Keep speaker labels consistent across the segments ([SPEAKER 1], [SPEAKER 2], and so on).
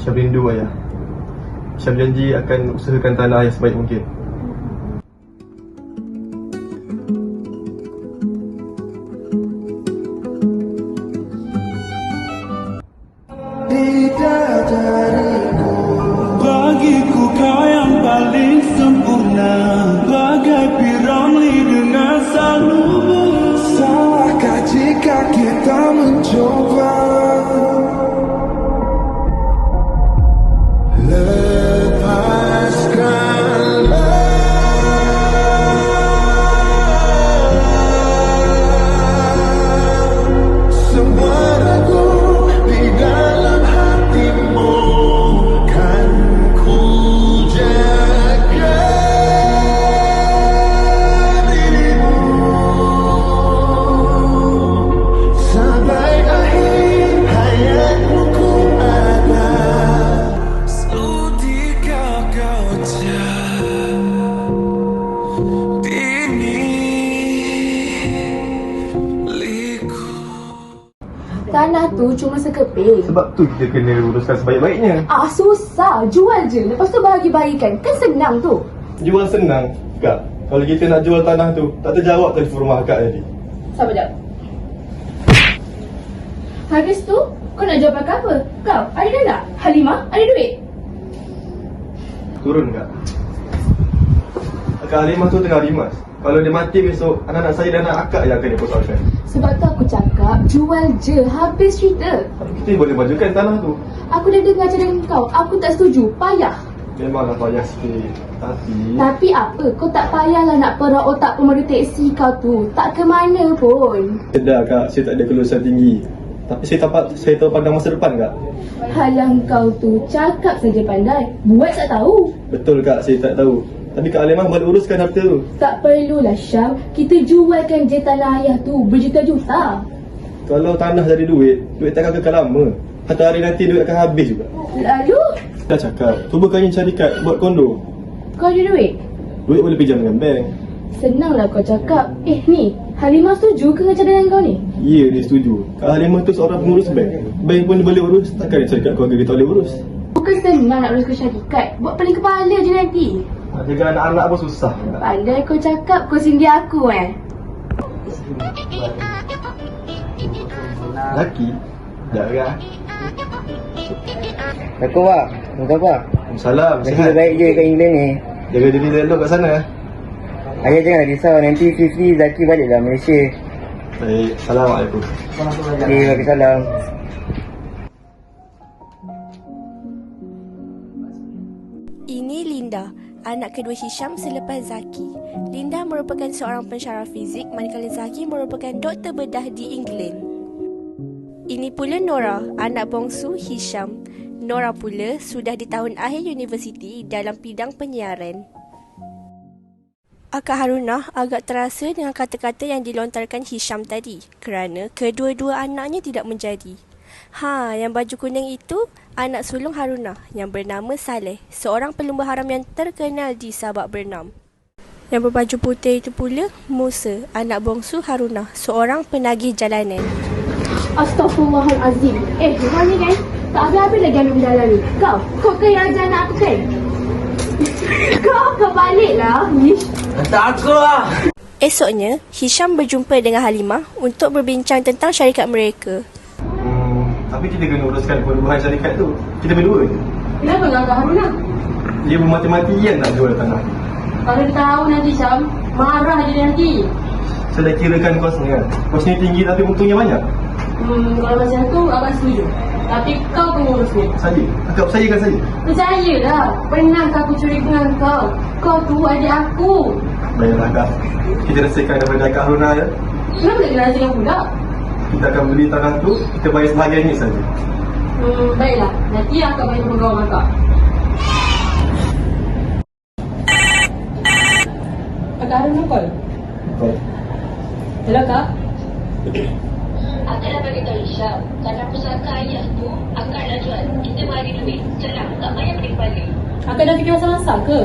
[SPEAKER 1] Syah rindu ayah Syah berjanji akan usahakan tanah ayah sebaik mungkin
[SPEAKER 2] Tanah tu cuma sekeping.
[SPEAKER 1] Sebab tu kita kena uruskan sebaik-baiknya
[SPEAKER 2] Ah susah, jual je. Lepas tu bahagi-bahagikan. Kan senang tu.
[SPEAKER 1] Jual senang Kak Kalau kita nak jual tanah tu Tak terjawab telefon rumah akak tadi
[SPEAKER 2] Sabar jap. Habis tu, kau nak jual pakai apa? Kau, ada dah tak? Halimah, ada duit?
[SPEAKER 1] Turun kak Akak Halimah tu tengah rimas Kalau dia mati besok Anak-anak saya dan anak akak yang akan dipersoalkan
[SPEAKER 2] Sebab tu aku cakap, jual je. Habis cerita.
[SPEAKER 1] Tapi kita boleh majukan tanah tu
[SPEAKER 2] Aku dah dengar cakap kau. Aku tak setuju. Payah.
[SPEAKER 1] Memanglah payah sikit Tapi
[SPEAKER 2] Tapi apa? Kau tak payahlah nak perah otak pemerintah teksi kau tu. Tak ke mana pun.
[SPEAKER 1] Sedar kak, saya tak ada kelulusan tinggi Tapi saya tahu, saya tahu pandang masa depan kak
[SPEAKER 2] Halang kau tu cakap saja pandai. Buat tak tahu.
[SPEAKER 1] Betul kak, saya tak tahu Tapi Kak Alimah boleh uruskan harta tu
[SPEAKER 2] Tak perlulah Syam. Kita jualkan je tanah ayah tu berjuta-juta.
[SPEAKER 1] Kalau tanah jadi duit, duit takkan kekal lama Satu hari nanti duit akan habis juga
[SPEAKER 2] Lalu,
[SPEAKER 1] Dah cakap, cuba kau cari kat buat kondo
[SPEAKER 2] kau ada duit?
[SPEAKER 1] Duit boleh pinjam dengan bank
[SPEAKER 2] Senanglah kau cakap. Eh ni, Halimah setuju ke dengan cadangan kau ni?
[SPEAKER 1] Ya, dia setuju Kak Halimah tu seorang pengurus bank Bank pun dia boleh urus, takkan dia syarikat keluarga kita boleh urus
[SPEAKER 2] Bukan senang nak uruskan syarikat. Buat paling kepala je nanti.
[SPEAKER 1] Jaga anak-anak pun susah
[SPEAKER 2] Pandai kau cakap, kau sindir aku eh.
[SPEAKER 1] Laki Jaga
[SPEAKER 3] Assalamualaikum Pak. Minta apa?
[SPEAKER 1] Salam,
[SPEAKER 3] Lagi
[SPEAKER 1] sihat
[SPEAKER 3] baik je kat England ni.
[SPEAKER 1] Jaga diri elok kat sana
[SPEAKER 3] Ayah jangan risau. Nanti Fifi Zaki baliklah Malaysia.
[SPEAKER 1] Baik, Assalamualaikum
[SPEAKER 3] Okey, Waalaikumsalam.
[SPEAKER 4] Linda, anak kedua Hisham selepas Zaki. Linda merupakan seorang pensyarah fizik manakala Zaki merupakan doktor bedah di England. Ini pula Nora, anak bongsu Hisham. Nora pula sudah di tahun akhir universiti dalam bidang penyiaran. Akak Harunah agak terasa dengan kata-kata yang dilontarkan Hisham tadi kerana kedua-dua anaknya tidak menjadi. Ha, yang baju kuning itu anak sulung Harunah yang bernama Saleh, seorang pelumba haram yang terkenal di Sabak Bernam. Yang berbaju putih itu pula Musa, anak bongsu Harunah, seorang penagih jalanan.
[SPEAKER 2] Astaghfirullahalazim. Eh, kau ni kan tak habis-habis lagi ambil benda ni. Kau, kau ke yang ajar anak aku kan? kau kau baliklah. Ish.
[SPEAKER 4] Esoknya, Hisham berjumpa dengan Halimah untuk berbincang tentang syarikat mereka.
[SPEAKER 1] Tapi kita kena uruskan perubahan syarikat tu Kita berdua je
[SPEAKER 2] Kenapa kau kau Haruna?
[SPEAKER 1] Dia bermati-matian nak jual tanah
[SPEAKER 2] Kalau dia tahu nanti Syam, marah dia nanti.
[SPEAKER 1] Saya dah kirakan kosnya Kosnya tinggi tapi untungnya banyak
[SPEAKER 2] Hmm, kalau macam tu, abang setuju. Tapi kau pengurusnya.
[SPEAKER 1] Saja, anggap saya kan saya
[SPEAKER 2] Percayalah, pernah aku curi dengan kau. Kau tu adik aku.
[SPEAKER 1] Baiklah kak Kita rasakan daripada Kak Haruna ya
[SPEAKER 2] Kenapa tak kena rahsia pula?
[SPEAKER 1] Kita akan beli tanah tu Kita bayar sebahagiannya saja
[SPEAKER 2] Hmm, baiklah. Nanti akak bagi pegawai akak. Akak Harun call.
[SPEAKER 1] Baik
[SPEAKER 2] Hello, Kak.
[SPEAKER 5] Akak dah bagi tahu Isyam Kalau pusaka ayah tu Akak dah jual Kita mari duit Senang Tak payah balik balik
[SPEAKER 2] Akak dah fikir masa-masa ke?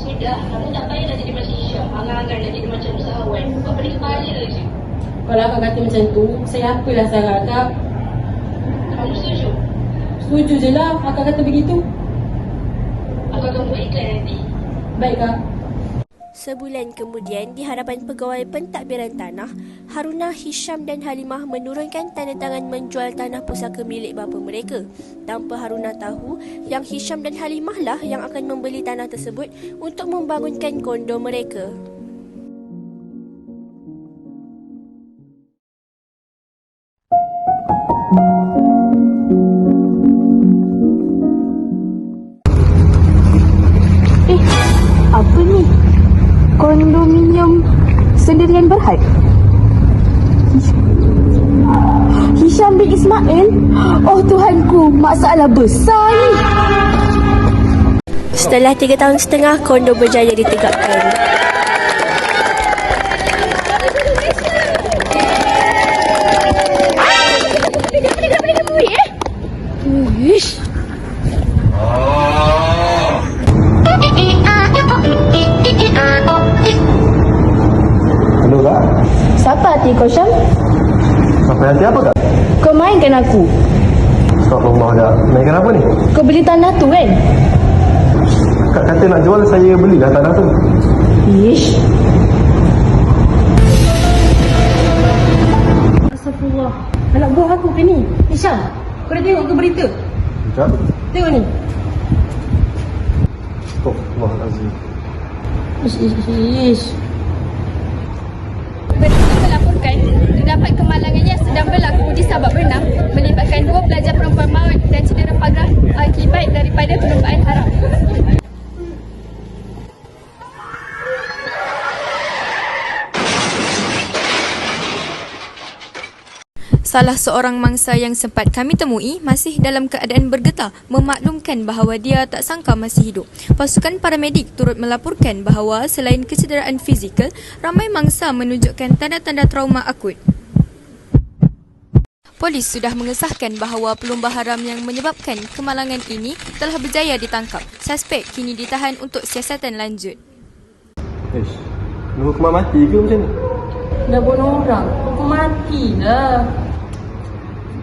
[SPEAKER 5] Sudah Dah, kamu tak payahlah jadi macam Hisham. Angan-angan nak jadi macam usahawan. Kau pening kepala je.
[SPEAKER 6] Kalau akak kata macam tu, saya apalah salah akak?
[SPEAKER 5] Kamu setuju?
[SPEAKER 6] Setuju je lah akak kata begitu.
[SPEAKER 5] Aku akan buat iklan nanti.
[SPEAKER 6] Baik kak.
[SPEAKER 4] Sebulan kemudian, di hadapan pegawai pentadbiran tanah, Haruna, Hisham dan Halimah menurunkan tanda tangan menjual tanah pusaka milik bapa mereka. Tanpa Haruna tahu, yang Hisham dan Halimah lah yang akan membeli tanah tersebut untuk membangunkan kondo mereka.
[SPEAKER 2] Kondominium sendirian berhad? Hisham bin Ismail? Oh Tuhanku, masalah besar ni.
[SPEAKER 4] Setelah tiga tahun setengah, kondo berjaya ditegakkan.
[SPEAKER 2] Kau mainkan aku.
[SPEAKER 1] Kak Mainkan apa ni?
[SPEAKER 2] Kau beli tanah tu kan?
[SPEAKER 1] Kak kata nak jual saya belilah tanah tu
[SPEAKER 2] Ish.
[SPEAKER 6] Astagfirullah. Anak buah aku ke ni? Hisham, kau dah tengok ke berita?
[SPEAKER 1] Kak
[SPEAKER 6] Tengok ni.
[SPEAKER 1] Azim
[SPEAKER 6] Ish, ish, ish, ish.
[SPEAKER 7] Berita melaporkan terdapat kemalangan yang sedang berlaku di Sabak Bernam melibatkan dua pelajar perempuan maut dan cedera pagar akibat daripada penumpaan haram.
[SPEAKER 8] Salah seorang mangsa yang sempat kami temui masih dalam keadaan bergetar memaklumkan bahawa dia tak sangka masih hidup. Pasukan paramedik turut melaporkan bahawa selain kecederaan fizikal, ramai mangsa menunjukkan tanda-tanda trauma akut. Polis sudah mengesahkan bahawa pelumba haram yang menyebabkan kemalangan ini telah berjaya ditangkap. Suspek kini ditahan untuk siasatan lanjut.
[SPEAKER 1] Ish Nunggu kemar mati ke macam ni?
[SPEAKER 6] Dah bunuh orang. Kau matilah.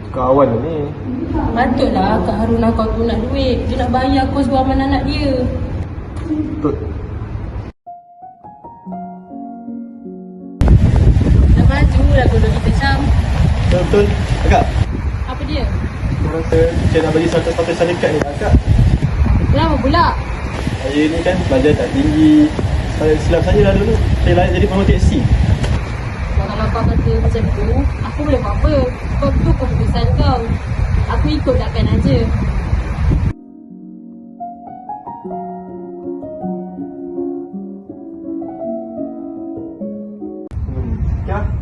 [SPEAKER 1] Kawan ni
[SPEAKER 6] Patutlah Kak Haruna kau tu nak duit. Dia nak bayar kos buah mana anak dia.
[SPEAKER 1] Betul
[SPEAKER 6] Dah maju lah kodok kita Syam.
[SPEAKER 1] Betul Kak
[SPEAKER 6] Apa dia?
[SPEAKER 1] Aku rasa saya nak bagi satu satu syarikat ni Kak
[SPEAKER 6] Kenapa pula?
[SPEAKER 1] Saya ni kan belajar tak tinggi Saya silap saya lah dulu Saya layak jadi pengamal teksi
[SPEAKER 6] Kalau kau kata macam tu, aku boleh buat apa? Kau tu keputusan kau. Aku ikut takkan aja.
[SPEAKER 1] Ya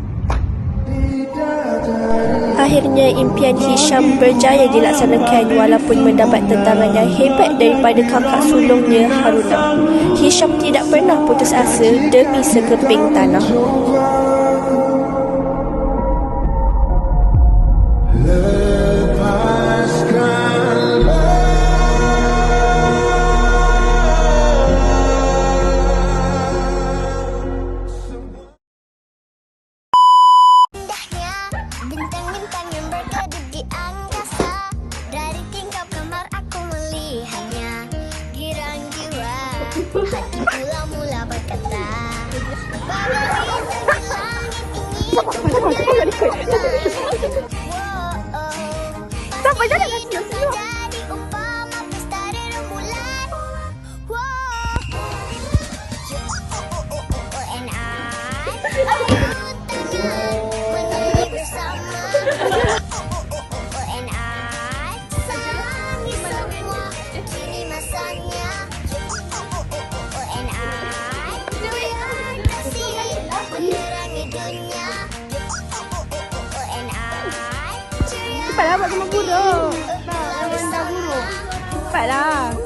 [SPEAKER 4] Akhirnya impian Hisham berjaya dilaksanakan walaupun mendapat tentangan yang hebat daripada kakak sulungnya Haruna. Hisham tidak pernah putus asa demi sekeping tanah.
[SPEAKER 9] Sampai jadi Jadi Buat sama buruk. Jangan dah buruk. Cepatlah